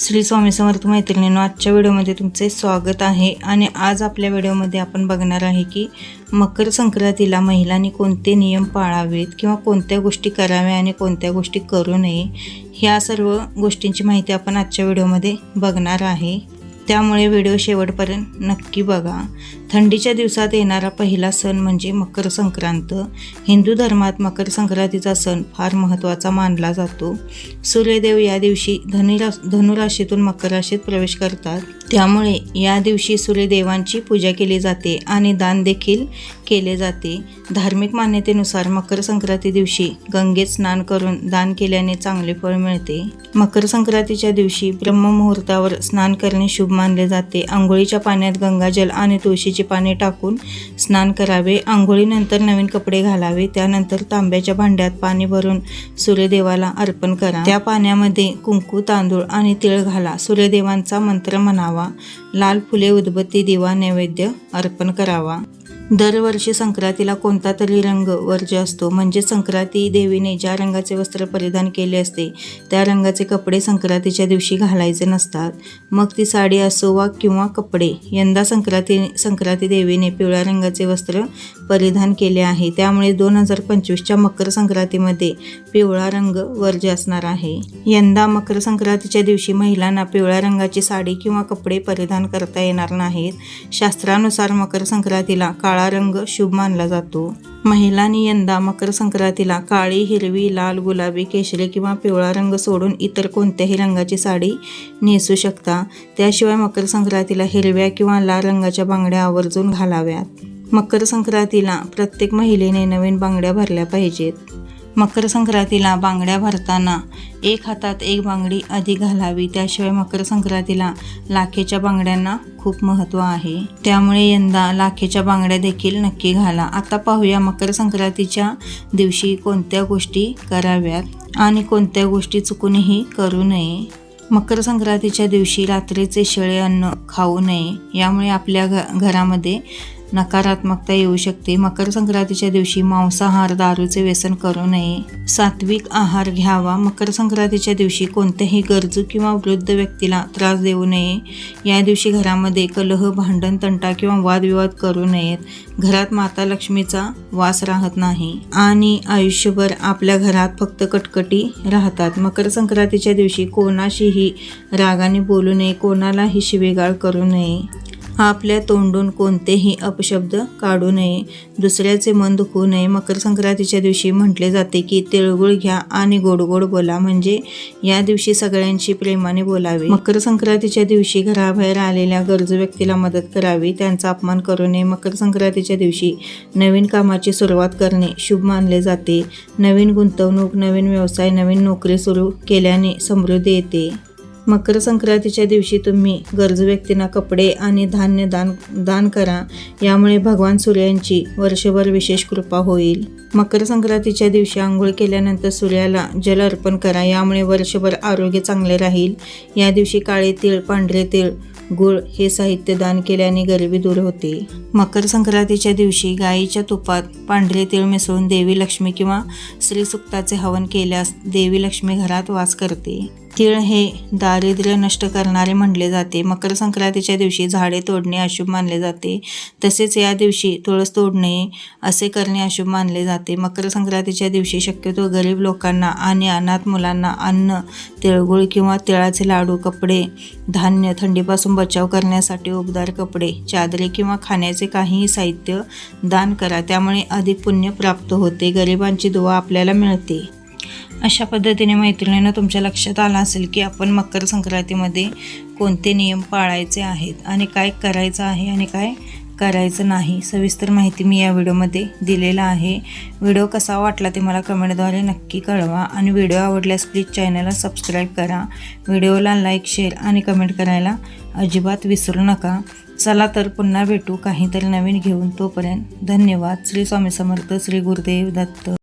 श्री स्वामी समर्थ मैत्रिणींनो आजच्या व्हिडिओमध्ये तुमचे स्वागत आहे. आणि आज आपल्या व्हिडिओमध्ये आपण बघणार आहे की मकर संक्रांतीला महिलांनी कोणते नियम पाळावेत किंवा कोणत्या गोष्टी कराव्या आणि कोणत्या गोष्टी करू नये ह्या सर्व गोष्टींची माहिती आपण आजच्या व्हिडिओमध्ये बघणार आहे. त्यामुळे व्हिडिओ शेवटपर्यंत नक्की बघा. थंडीच्या दिवसात येणारा पहिला सण म्हणजे मकर संक्रांत. हिंदू धर्मात मकर संक्रांतीचा सण फार महत्त्वाचा मानला जातो. सूर्यदेव या दिवशी धनुरा धनुराशीतून मकर राशीत प्रवेश करतात. त्यामुळे या दिवशी सूर्यदेवांची पूजा केली जाते आणि दान देखील केले जाते. धार्मिक मान्यतेनुसार मकर संक्रांती दिवशी गंगेत स्नान करून दान केल्याने चांगले फळ मिळते. मकर संक्रांतीच्या दिवशी ब्रह्ममुहूर्तावर स्नान करणे शुभ मानले जाते. आंघोळीच्या पाण्यात गंगाजल आणि तुळशी तुळशीची पाने टाकून स्नान करावे. आंघोळीनंतर नवीन कपडे घालावे. त्यानंतर तांब्याच्या भांड्यात पाणी भरून सूर्यदेवाला अर्पण करा. त्या पाण्यामध्ये कुंकू तांदूळ आणि तिळ घाला. सूर्यदेवांचा मंत्र म्हणावा. लाल फुले उदबत्ती दिवा नैवेद्य अर्पण करावा. दरवर्षी संक्रांतीला कोणता तरी रंग वर्ज्य असतो. म्हणजे संक्रांती देवीने ज्या रंगाचे वस्त्र परिधान केले असते त्या रंगाचे कपडे संक्रांतीच्या दिवशी घालायचे नसतात. मग ती साडी असो वा किंवा कपडे यंदा संक्रांती संक्रांती देवीने पिवळ्या रंगाचे वस्त्र परिधान केले आहे. त्यामुळे दोन हजार पंचवीसच्या मकर संक्रांतीमध्ये पिवळा रंग वर्ज्य असणार आहे. यंदा मकर संक्रांतीच्या दिवशी महिलांना पिवळ्या रंगाची साडी किंवा कपडे परिधान करता येणार नाहीत. शास्त्रानुसार मकर संक्रांतीला काळा रंग शुभ मानला जातो. महिलांनी यंदा मकर संक्रांतीला काळी हिरवी लाल गुलाबी केशरी किंवा पिवळा रंग सोडून इतर कोणत्याही रंगाची साडी नेसू शकता. त्याशिवाय मकर संक्रांतीला हिरव्या किंवा लाल रंगाच्या बांगड्या आवर्जून घालाव्यात. मकर संक्रांतीला प्रत्येक महिलेने नवीन बांगड्या भरल्या पाहिजेत. मकर संक्रांतीला बांगड्या भरताना एक हातात एक बांगडी अधिक घालावी त्याशिवाय मकर संक्रांतीला लाखेच्या बांगड्यांना खूप महत्त्व आहे. त्यामुळे यंदा लाखेच्या बांगड्या देखील नक्की घाला. आता पाहूया मकर संक्रांतीच्या दिवशी कोणत्या गोष्टी कराव्यात आणि कोणत्या गोष्टी चुकूनही करू नये. मकर संक्रांतीच्या दिवशी रात्रीचे शेळे अन्न खाऊ नये यामुळे आपल्या घ घरामध्ये नकारात्मकता येऊ शकते. मकर संक्रांतीच्या दिवशी मांसाहार दारूचे व्यसन करू नये. सात्विक आहार घ्यावा. मकर संक्रांतीच्या दिवशी कोणत्याही गरजू किंवा वृद्ध व्यक्तीला त्रास देऊ नये. या दिवशी घरामध्ये कलह भांडण तंटा किंवा वादविवाद करू नयेत. घरात माता लक्ष्मीचा वास राहत नाही. आणि आयुष्यभर आपल्या घरात फक्त कटकटी राहतात. मकर संक्रांतीच्या दिवशी कोणाशीही रागाने बोलू नये. कोणालाही शिवेगाळ करू नये. आपल्या तोंडून कोणतेही अपशब्द काढू नये. दुसऱ्याचे मन दुखू नये. मकर संक्रांतीच्या दिवशी म्हटले जाते की तिळगुळ घ्या आणि गोड गोड बोला. म्हणजे या दिवशी सगळ्यांशी प्रेमाने बोलावे. मकर संक्रांतीच्या दिवशी घराबाहेर आलेल्या गरजू व्यक्तीला मदत करावी. त्यांचा अपमान करू नये. मकर संक्रांतीच्या दिवशी नवीन कामाची सुरुवात करणे शुभ मानले जाते. नवीन गुंतवणूक नवीन व्यवसाय नवीन नोकरी सुरू केल्याने समृद्धी येते. मकर संक्रांतीच्या दिवशी तुम्ही गरजू व्यक्तींना कपडे आणि धान्य दान दान करा. यामुळे भगवान सूर्यांची वर्षभर विशेष कृपा होईल. मकर संक्रांतीच्या दिवशी आंघोळ केल्यानंतर सूर्याला जल अर्पण करा. यामुळे वर्षभर आरोग्य चांगले राहील. या दिवशी काळे तीळ पांढरे तीळ गुळ हे साहित्य दान केल्याने गरिबी दूर होते. मकर संक्रांतीच्या दिवशी गायीच्या तुपात पांढरे तीळ मिसळून देवी लक्ष्मी किंवा श्रीसुक्ताचे हवन केल्यास देवी लक्ष्मी घरात वास करते. तीळ हे दारिद्र्य नष्ट करणारे म्हणले जाते. मकर संक्रांतीच्या दिवशी झाडे तोडणे अशुभ मानले जाते. तसेच या दिवशी तुळस तोडणे असे करणे अशुभ मानले जाते. मकर संक्रांतीच्या दिवशी शक्यतो गरीब लोकांना आणि अनाथ मुलांना अन्न तिळगुळ किंवा तिळाचे लाडू कपडे धान्य थंडीपासून बचाव करण्यासाठी उबदार कपडे चादरे किंवा खाण्याचे काहीही साहित्य दान करा. त्यामुळे अधिक पुण्य प्राप्त होते. गरिबांची दुवा आपल्याला मिळते. अशा पद्धतीने मैत्रिणीनं तुमच्या लक्षात आलं असेल की आपण मकर संक्रांतीमध्ये कोणते नियम पाळायचे आहेत आणि काय करायचं आहे आणि काय करायचं नाही सविस्तर माहिती मी या व्हिडिओमध्ये दिलेला आहे. व्हिडिओ कसा वाटला ते मला कमेंटद्वारे नक्की कळवा आणि व्हिडिओ आवडल्यास प्लीज चॅनलला सबस्क्राईब करा. व्हिडिओला लाईक शेअर आणि कमेंट करायला अजिबात विसरू नका. चला तर पुन्हा भेटू काहीतरी नवीन घेऊन. तोपर्यंत धन्यवाद. श्री स्वामी समर्थ श्री गुरुदेव दत्त.